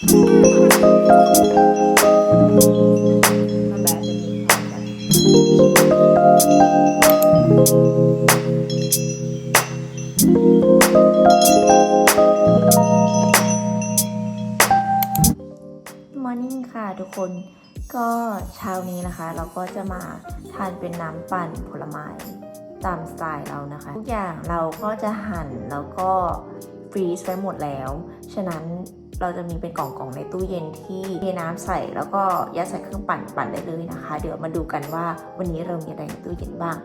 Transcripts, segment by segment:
มอร์นิ่งค่ะทุกคนก็เช้านี้นะคะ เราก็จะมาทานเป็นน้ำปั่นผลไม้ตามสไตล์เรานะคะ ทุกอย่างเราก็จะหั่นแล้วก็ฟรีซไว้หมดแล้ว ฉะนั้น เราจะมีเป็นกล่องๆในตู้เย็นที่เทน้ำใส่ แล้วก็ยัดใส่เครื่องปั่นปั่นได้เลยนะคะ เดี๋ยวมาดูกันว่าวันนี้เรามีอะไรในตู้เย็นบ้าง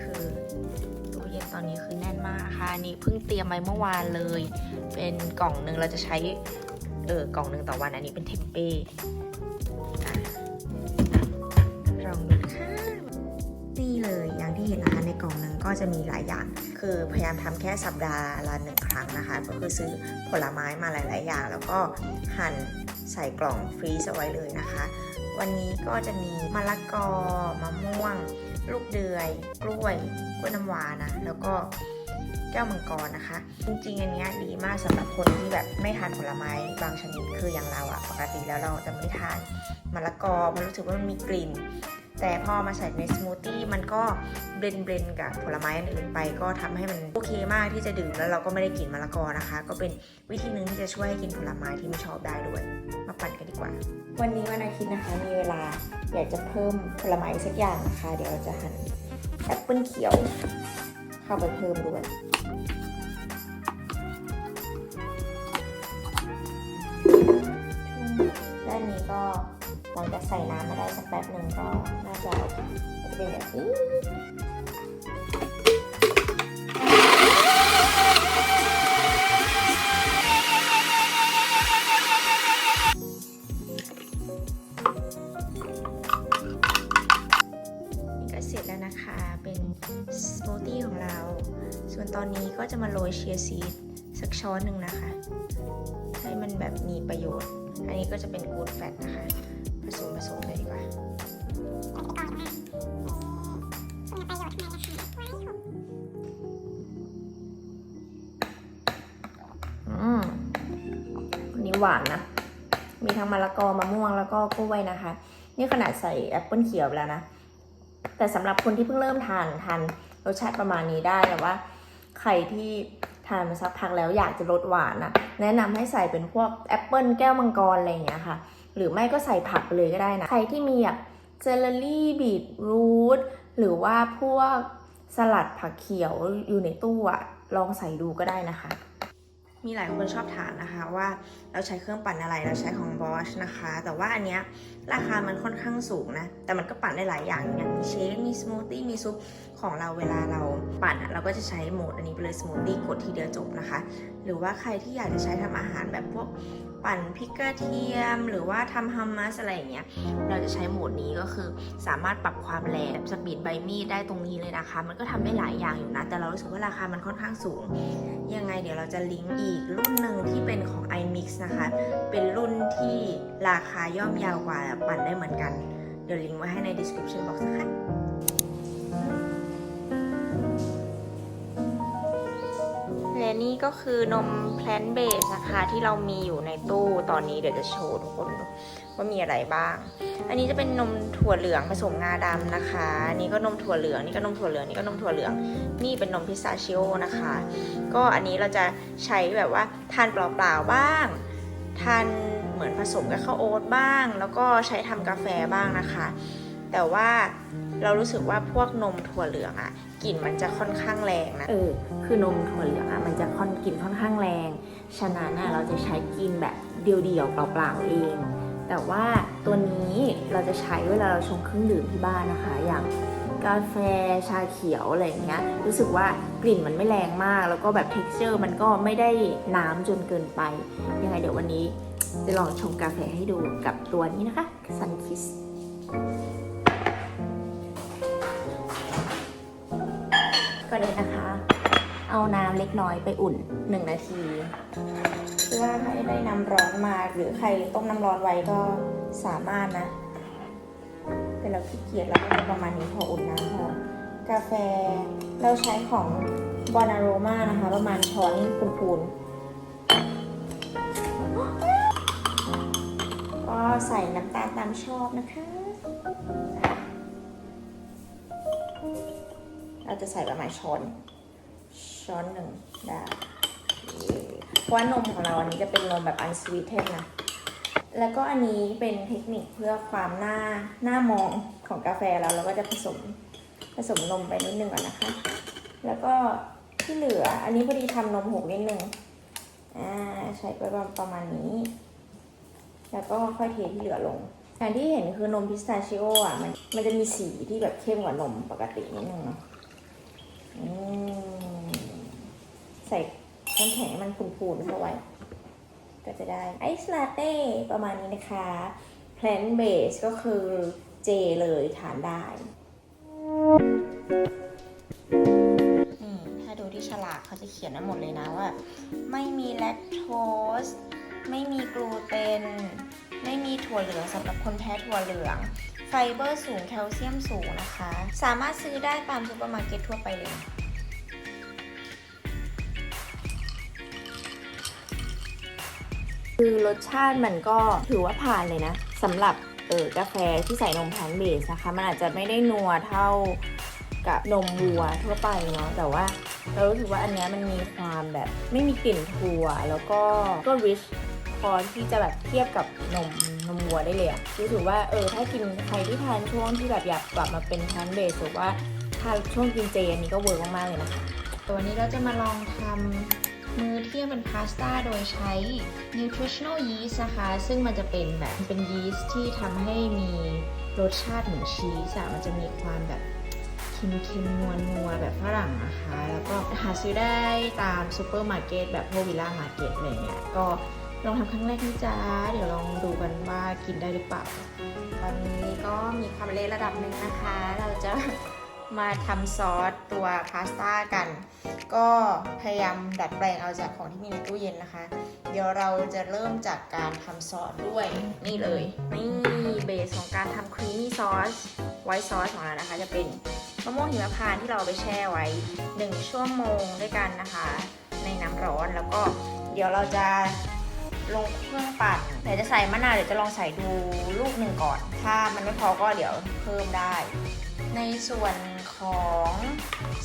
คือตู้เย็นตอนนี้คือแน่นมากนะคะนี่เพิ่งเตรียมไว้เมื่อวานเลย เป็นกล่องหนึ่งเราจะใช้เออกล่องหนึ่งต่อวันอันนี้เป็นเทมเป้ ที่เห็นนะคะในกล่องหนึ่งก็จะมีหลายอย่าง คือพยายามทำแค่สัปดาห์ละหนึ่งครั้งนะคะ ก็คือซื้อผลไม้มาหลาย ๆ อย่าง แล้วก็หั่นใส่กล่องฟรีซเอาไว้เลยนะคะ วันนี้ก็จะมีมะละกอมะม่วง ลูกเดือย กล้วยกล้วยน้ำว้านะแล้วก็แก้วมังกรนะคะ จริงๆ อันนี้ดีมากสำหรับคนที่แบบไม่ทานผลไม้บางชนิดคืออย่างเราอะปกติแล้วเราจะไม่ทานมะละกอเพราะรู้สึกว่ามันมีกลิ่น แต่พอมาใส่ในสมูทตี้มันก็เบลนเบลนกับผลไม้อื่นไป ก็ทำให้มันโอเคมากที่จะดื่มแล้วเราก็ไม่ได้กลิ่นมะละกอนะคะ ก็เป็นวิธีหนึ่งที่จะช่วยให้กินผลไม้ที่ไม่ชอบได้ด้วย มาปั่นกันดีกว่า วันนี้วันอาทิตย์นะคะมีเวลาอยากจะเพิ่มผลไม้สักอย่างนะคะ เดี๋ยวเราจะหั่นแอปเปิลเขียวเข้าไปเพิ่มด้วย ลังจากใส่น้ำมาได้สักแป๊บหนึ่งก็น่าจะเป็นแบบนี้ก็เสร็จแล้วนะคะ เป็นสมูตี้ของเรา ส่วนตอนนี้ก็จะมาโรยเชียร์ซีดสักช้อนหนึ่งนะคะ ให้มันแบบมีประโยชน์ อันนี้ก็จะเป็นกูดแฟตนะคะ สมผสมเลยดีกว่าอืมอันนี้หวานนะ มีทั้งมะละกอมะม่วงแล้วก็กล้วยนะคะ นี่ขนาดใส่แอปเปิลเขียวแล้วนะ แต่สำหรับคนที่เพิ่งเริ่มทานทานรสชาติประมาณนี้ได้แต่ว่า ใครที่ทานมาสักพักแล้วอยากจะลดหวานนะแนะนำให้ใส่เป็นพวกแอปเปิลแก้วมังกรอะไรอย่างเงี้ยค่ะ หรือไม่ก็ใส่ผักเลยก็ได้นะ ใครที่มีแบบเจลลี่บีทรูทหรือว่าพวกสลัดผักเขียวอยู่ในตู้อะลองใส่ดูก็ได้นะคะ มีหลายคนชอบถามนะคะว่าเราใช้เครื่องปั่นอะไรเราใช้ของ Bosch นะคะ แต่ว่าอันเนี้ยราคามันค่อนข้างสูงนะ แต่มันก็ปั่นได้หลายอย่างอย่างมีเชคมีสมูทตี้มีซุปของเราเวลาเราปั่นเราก็จะใช้โหมดอันนี้ไปเลยสมูทตี้กดทีเดียวจบนะคะหรือว่าใครที่อยากจะใช้ทำอาหารแบบพวกปั่นพริกกระเทียม หรือว่าทำฮัมมัสอะไรอย่างเงี้ย เราจะใช้โหมดนี้ก็คือสามารถปรับความแรงแบบสปีดใบมีดได้ตรงนี้เลยนะคะ มันก็ทำได้หลายอย่างอยู่นะ แต่เรารู้สึกว่าราคามันค่อนข้างสูง ยังไงเดี๋ยวเราจะลิงก์อีกรุ่นหนึ่งที่เป็นของ iMix นะคะ เป็นรุ่นที่ราคาย่อมยาวกว่าปั่นได้เหมือนกัน เดี๋ยวลิงก์ไว้ให้ใน description box นะคะ ก็คือนมแพลนเบสนะคะที่เรามีอยู่ในตู้ตอนนี้เดี๋ยวจะโชว์ทุกคนว่ามีอะไรบ้าง อันนี้จะเป็นนมถั่วเหลืองผสมงาดำนะคะนนี่ก็นมถั่วเหลือง นี่ก็นมถั่วเหลือง นี่ก็นมถั่วเหลือง นี่เป็นนมพิสตาชิโอนะคะ ก็อันนี้เราจะใช้แบบว่าทานเปล่าๆบ้าง ทานเหมือนผสมกับข้าวโอ๊ตบ้าง แล้วก็ใช้ทำกาแฟบ้างนะคะ แต่ว่าเรารู้สึกว่าพวกนมถั่วเหลืองอะกลิ่นมันจะค่อนข้างแรงนะเออคือนมถั่วเหลืองอะมันจะค่อนกลิ่นค่อนข้างแรง ฉะนั้นอะเราจะใช้กินแบบเดียวๆเปล่าๆเอง แต่ว่าตัวนี้เราจะใช้เวลาเราชงเครื่องดื่มที่บ้านนะคะ อย่างกาแฟชาเขียวอะไรอย่างเงี้ยรู้สึกว่ากลิ่นมันไม่แรงมาก แล้วก็แบบ t e x t อร์มันก็ไม่ได้น้ำจนเกินไป ยังไงเดี๋ยววันนี้จะลองชงกาแฟให้ดูกับตัวนี้นะคะ Sun Kiss ก็ เลยนะคะ เอาน้ำเล็กน้อยไปอุ่น 1 นาที เพื่อให้ได้น้ำร้อนมาหรือใครต้มน้ำร้อนไว้ก็สามารถนะ แต่เราขี้เกียจเราก็ประมาณนี้พออุ่นน้ำพอกาแฟเราใช้ของวานาโรมานะคะ ประมาณช้อนพูนๆก็ใส่น้ำตาลตามชอบนะคะ เราจะใส่ประมาณช้อนช้อนหนึ่งได้เพราะว่านมของเราอันนี้จะเป็นนมแบบ unsweetened นะ แล้วก็อันนี้เป็นเทคนิคเพื่อความหน้าหน้ามองของกาแฟเราเราก็จะผสมผสมนมไปนิดนึงก่อนนะคะ แล้วก็ที่เหลืออันนี้พอดีทำนมหกนิดนึงอ่าใช้ไปประมาณนี้ แล้วก็ค่อยเทที่เหลือลงอย่างที่เห็นคือนมพิสตาชิโออะมันมันจะมีสีที่แบบเข้มกว่านมปกตินิดนึงเนาะ ใส่น้ำแข็งมันพูนๆเข้าไว้ ก็จะได้ไอซ์ลาเต้ประมาณนี้นะคะ plant base ก็คือเจเลยทานได้ถ้าดูที่ฉลากเขาจะเขียนไว้หมดเลยนะว่า ไม่มีแลคโตสไม่มีกลูเตน ไม่มีถั่วเหลืองสำหรับคนแพ้ถั่วเหลือง ไฟเบอร์สูงแคลเซียมสูงนะคะ สามารถซื้อได้ตามซูเปอร์มาร์เก็ตทั่วไปเลยคือรสชาติมันก็ถือว่าผ่านเลยนะสำหรับเออกาแฟที่ใส่นมแพนเบสนะคะ มันอาจจะไม่ได้นัวเท่ากับนมวัวทั่วไปเนาะแต่ว่าเรารู้สึกว่าอันนี้มันมีความแบบไม่มีกลิ่นถั่วแล้วก็ก็ริ ชพอที่จะแบบเทียบกับนมนมวัวได้เลยอะรู้สึกว่าเออถ้ากินใครที่ทานช่วงที่แบบอยากกลับมาเป็นแพนเบสหรือว่าถ้าช่วงกินเจอันนี้ก็เวิร์กมากๆเลยนะคะตัวนี้เราจะมาลองทำมื้อเที่ยงเป็นพาสต้าโดยใช้ nutritional yeast นะคะ ซึ่งมันจะเป็นแบบเป็นยีสต์ที่ทำให้มีรสชาติเหมือนชีสอะมันจะมีความแบบเค็มๆนัวนัวๆแบบฝรั่งนะคะ แล้วก็หาซื้อได้ตามซูเปอร์มาร์เก็ตแบบพวกวิลล่ามาร์เก็ตอะไรเงี้ยก็ ลองทำครั้งแรกนี่จ้าเดี๋ยวลองดูกันว่ากินได้หรือเปล่า ตอนนี้ก็มีความเละระดับหนึ่งนะคะ เราจะมาทำซอสตัวพาสต้ากัน ก็พยายามดัดแปลงเอาจากของที่มีในตู้เย็นนะคะ เดี๋ยวเราจะเริ่มจากการทำซอสด้วย นี่เลย นี่เบสของการทำครีมมี่ซอส ไวท์ซอสของเรานะคะ จะเป็นมะม่วงหิมพานต์ที่เราเอาไปแช่ไว้ 1 ชั่วโมงด้วยกันนะคะ ในน้ำร้อนแล้วก็เดี๋ยวเราจะ ลงเครื่องปั่นแต่จะใส่มะนาวเดี๋ยวจะลองใส่ดูลูกหนึ่งก่อน ถ้ามันไม่พอก็เดี๋ยวเพิ่มได้ ในส่วนของ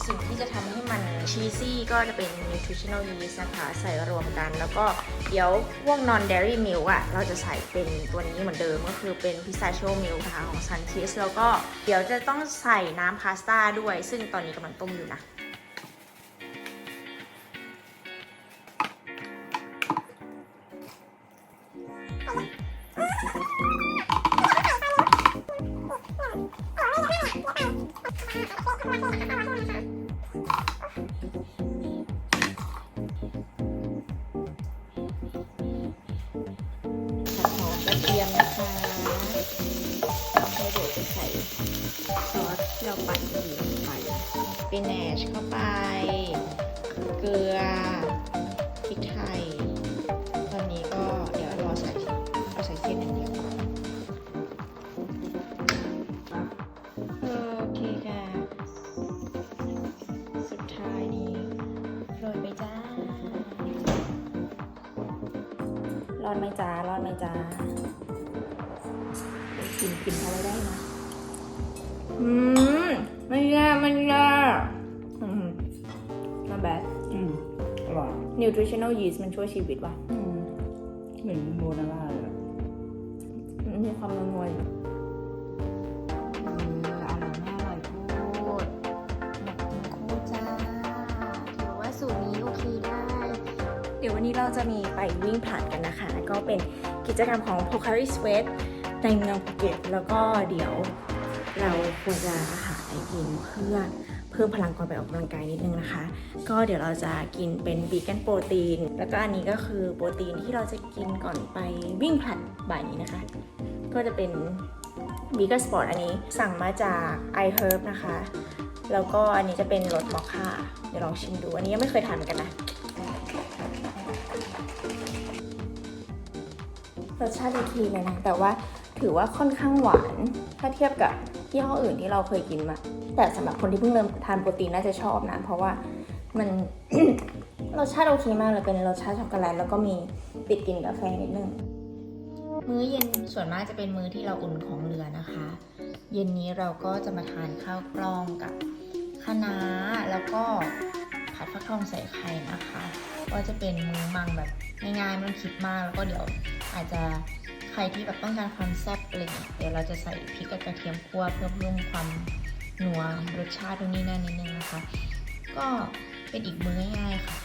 สิ่งที่จะทำให้มันชีซี่ก็จะเป็น nutritional yeast นะคะใส่รวมกัน แล้วก็เดี๋ยวพวก non dairy milk อะเราจะใส่เป็นตัวนี้เหมือนเดิมก็คือเป็น pistachio milk นะคะของ Sunkist แล้วก็เดี๋ยวจะต้องใส่น้ำพาสต้าด้วย ซึ่งตอนนี้กำลังต้มอยู่นะ ดไหมจ้ารอดไหมจ้ากินกินเอาไว้ได้นะอืมไม่แย่ไม่แย่อืม not bad อืมอร่อย nutritional yeast มันช่วยชีวิตว่ะ อืมเหมือนโบนาร่าเลยอะมันมีความนัวๆอยู่ เราจะมีไปวิ่งผ่านกันนะคะ ก็เป็นกิจกรรมของ Pocari Sweat ในเมืองภูเก็ตแล้วก็เดี๋ยวเราควรจะหาอะไรกินเพื่อเพิ่มพลังก่อนไปออกกำลังกายนิดนึงนะคะ ก็เดี๋ยวเราจะกินเป็นวีแกนโปรตีน แล้วก็อันนี้ก็คือโปรตีนที่เราจะกินก่อนไปวิ่งผลัดบ่ายนี้นะคะ ก็จะเป็นวีแกนสปอร์ตอันนี้สั่งมาจาก iHerb นะคะ แล้วก็อันนี้จะเป็นรสมอคค่าเดี๋ยวลองชิมดู อันนี้ยังไม่เคยทานเหมือนกันนะ รสชาติโอเคเลยนะ แต่ว่าถือว่าค่อนข้างหวาน ถ้าเทียบกับยี่ห้ออื่นที่เราเคยกินมา แต่สำหรับคนที่เพิ่งเริ่มทานโปรตีนน่าจะชอบนะ เพราะว่ามันรสชาติโอเคมากเลยเป็นรสชาติช็อกโกแลตแล้วก็มีติดกลิ่นกาแฟนิดนึงมื้อเย็นส่วนมากจะเป็นมื้อที่เราอุ่นของเรือนะคะ เย็นนี้เราก็จะมาทานข้าวกล้องกับคะน้าแล้วก็ผัดฟักทองใส่ไข่นะคะ ก็จะเป็นมือมังแบบง่ายๆไม่ต้องคิดมากแล้วก็เดี๋ยวอาจจะใครที่แบบต้องการความแซ่บอะไรเงี้ยเดี๋ยวเราจะใส่พริกกับกระเทียมคั่วเพื่อเพิ่มความนัวรสชาติตรงนี้นั่นนิดนึงนะคะ ก็เป็นอีกมือง่ายๆค่ะ